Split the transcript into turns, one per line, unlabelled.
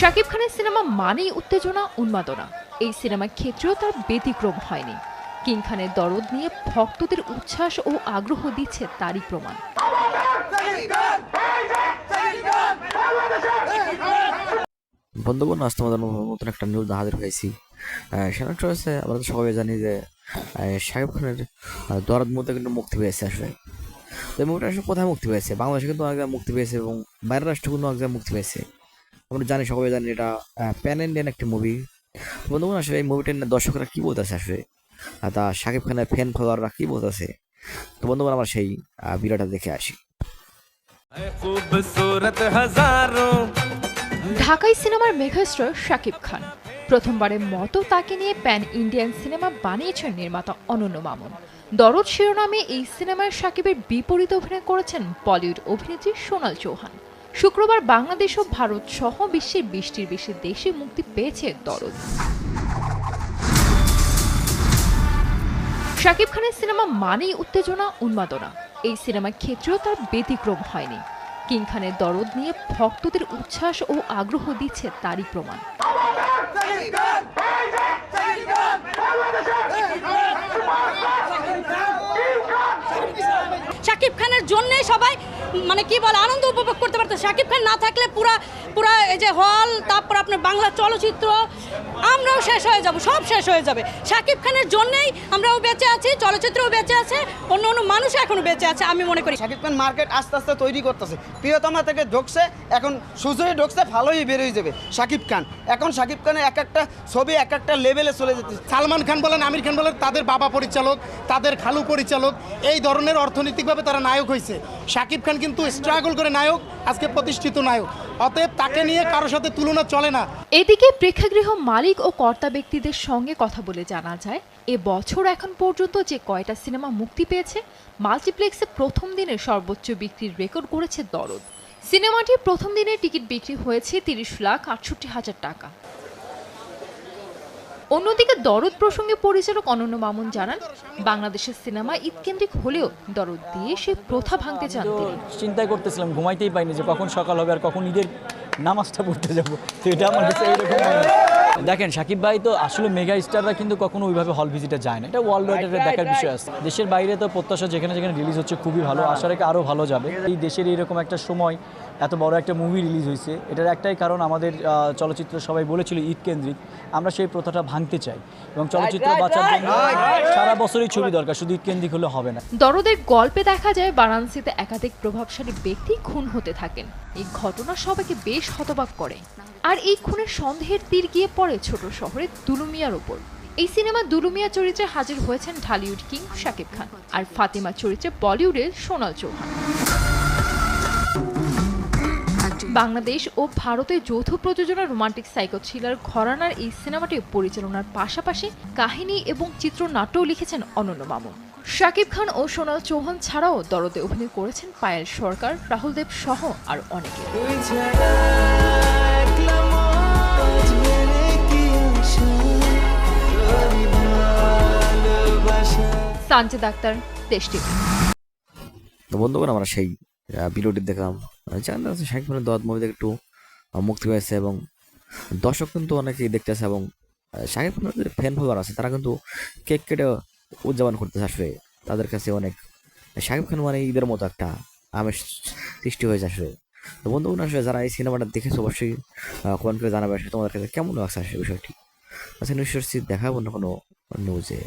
শাকিব খানের সিনেমা মানেই উত্তেজনা, উন্মাদনা। এই সিনেমার ক্ষেত্রেও তার ব্যতিক্রম হয়নি। কিং খানের দরদ নিয়ে ভক্তদের উচ্ছ্বাস ও আগ্রহ দিচ্ছে তারই প্রমাণ।
বন্ধুগণ, আজ তোমাদের নতুন একটা নিউজ হাজির হয়েছি। সেটা হচ্ছে, আমরা তো সবাই জানি যে শাকিব খানের দরাদ মুহূর্তে কিন্তু মুক্তি পেয়েছে আসলে। তো এই মুভিটা আসলে কোথায় মুক্তি পেয়েছে? বাংলাদেশে কিন্তু অনেক মুক্তি পেয়েছে এবং বাইরের রাষ্ট্রে কিন্তু অনেক মুক্তি পেয়েছে। আমরা জানি সবাই জানি এটা প্যান ইন্ডিয়ান একটি মুভি বন্ধুগণ আসলে এই মুভিটা নিয়ে দর্শকরা কী বলতেছে আসলে? তা শাকিব খানের ফ্যান ফলোয়াররা কী বলতেছে? তো বন্ধুগণ আমরা সেই বিড়াটা দেখে আসি।
ঢাকাই সিনেমার মেঘাস্ত্র শাকিব খান প্রথমবারের মতো তাকে নিয়ে প্যান ইন্ডিয়ান সিনেমা বানিয়েছেন নির্মাতা অনন্য মামুন। দরদ শিরোনামে এই সিনেমায় শাকিবের বিপরীত অভিনয় করেছেন বলিউড অভিনেত্রী সোনাল চৌহান। শুক্রবার বাংলাদেশ ও ভারত সহ বিশ্বের বিশটির বেশি দেশে মুক্তি পেয়েছে দরদ। শাকিব খানের সিনেমা মানেই উত্তেজনা, উন্মাদনা। এই সিনেমার ক্ষেত্রেও তার ব্যতিক্রম হয়নি। কিং খানের দরদ নিয়ে ভক্তদের উচ্ছ্বাস ও আগ্রহ দিচ্ছে তারই প্রমাণ।
শাকিব খানের জন্যই সবাই মানে কি বলে, আনন্দ উপভোগ করতে পারতো। শাকিব খান না থাকলে পুরা পুরা এই যে হল, তারপর আপনার বাংলা চলচ্চিত্র, আমরাও শেষ হয়ে যাব, সব শেষ হয়ে যাবে। শাকিব খানের জন্যই আমরাও বেঁচে আছি, চলচ্চিত্রও বেঁচে আছে, অন্য অন্য মানুষ এখনও বেঁচে আছে, আমি মনে করি।
শাকিব খান মার্কেট আস্তে আস্তে তৈরি করতেছে। প্রিয়তমা থেকে ঢুকছে, এখন সুজয় ঢুকছে, ভালোই বেরোয় যাবে শাকিব খান। এখন শাকিব খানের এক একটা ছবি, এক একটা লেভেলে চলে যেতে
সালমান খান বলেন, আমির খান বলেন, তাদের বাবা পরিচালক, তাদের খালু পরিচালক, এই ধরনের অর্থনৈতিকভাবে তারা নায়ক হয়েছে। শাকিব খান কিন্তু স্ট্রাগল করে নায়ক, আজকে প্রতিষ্ঠিত নায়ক। অতএব তাকে নিয়ে কারোর সাথে তুলনা চলে না।
এদিকে প্রেক্ষাগৃহ মালিক ও কর্তা ব্যক্তিদের সঙ্গে কথা বলে জানা যায়, এ বছর এখন পর্যন্ত যে কয়টা সিনেমা মুক্তি পেয়েছে, মাল্টিপ্লেক্সে প্রথম দিনে সর্বোচ্চ বিক্রির রেকর্ড করেছে দরদ। সিনেমাটির প্রথম দিনে টিকিট বিক্রি হয়েছে তিরিশ লাখ আটষট্টি হাজার টাকা। অন্যদিকে দরদ প্রসঙ্গে পরিচালক অনন্য মামুন জানান, বাংলাদেশের সিনেমা ঈদকেন্দ্রিক হলেও দরদ দিয়ে সে প্রথা ভাঙতে চান চিন্তা
চিন্তাই করতেছিলাম, ঘুমাইতেই পাইনি যে কখন সকাল হবে আর কখন ঈদের নামাজটা পড়তে যাব এটা আমার কাছে হয়। দেখেন সাকিব ভাই তো আসলে মেগা স্টাররা কিন্তু কখনো ওইভাবে হল ভিজিটে যায় না। এটা ওয়ার্ল্ড ওয়াইড একটা দেখার বিষয় আছে। দেশের বাইরে তো প্রত্যাশা যেখানে যেখানে রিলিজ হচ্ছে খুবই ভালো। আশা রেখে আরও ভালো যাবে। এই দেশের এইরকম একটা সময় এত বড় একটা মুভি রিলিজ হয়েছে এটার একটাই কারণ আমাদের চলচ্চিত্র সবাই বলেছিল ঈদ কেন্দ্রিক। আমরা সেই প্রথাটা ভাঙতে চাই এবং চলচ্চিত্র বাঁচার জন্য সারা বছরই ছবি দরকার। শুধু ঈদ কেন্দ্রিক হলে হবে না।
দরদের গল্পে দেখা যায় বারাণসীতে একাধিক প্রভাবশালী ব্যক্তি খুন হতে থাকেন। এই ঘটনা সবাইকে বেশ হতবাক করে। আর এই খুনের সন্দেহের তীর গিয়ে পড়ে ছোট শহরে দুলুমিয়ার ওপর। এই সিনেমা দুলুমিয়া চরিত্রে হাজির হয়েছেন ঢালিউড কিং শাকিব খান আর ফাতিমা চরিত্রে বলিউডের সোনাল চৌহান। বাংলাদেশ ও ভারতের যৌথ প্রযোজনা রোমান্টিক সাইকো থ্রিলার ঘরানার এই সিনেমাটি পরিচালনার পাশাপাশি কাহিনী এবং চিত্রনাট্যও লিখেছেন অনন্য মামুন। শাকিব খান ও সোনাল চৌহান ছাড়াও দরদে অভিনয় করেছেন পায়েল সরকার, রাহুল দেব সহ আর অনেকে। সানজিদ আক্তার টিভি।
তো বন্ধুগণ, আমরা সেই ভিডিওটি দেখলাম। জানতে পারছি শাকিব খানের দোয়াত মুভি থেকে একটু মুক্তি পেয়েছে এবং দর্শক কিন্তু অনেকেই দেখতেছে এবং শাকিব খানের যে ফ্যান ফলোয়ার আছে, তারা কিন্তু কেক কেটে উদযাপন করতেছে আসলে। তাদের কাছে অনেক শাকিব খান মানে ঈদের মতো একটা আমেজ সৃষ্টি হয়েছে আসলে। তো বন্ধুগণ, আসলে যারা এই সিনেমাটা দেখেছে, অবশ্যই কমেন্ট করে জানাবে আসলে তোমাদের কাছে কেমন লাগছে আসলে বিষয়টি। আচ্ছা নিশ্চয়ই দেখাবো না কোনো নিউজে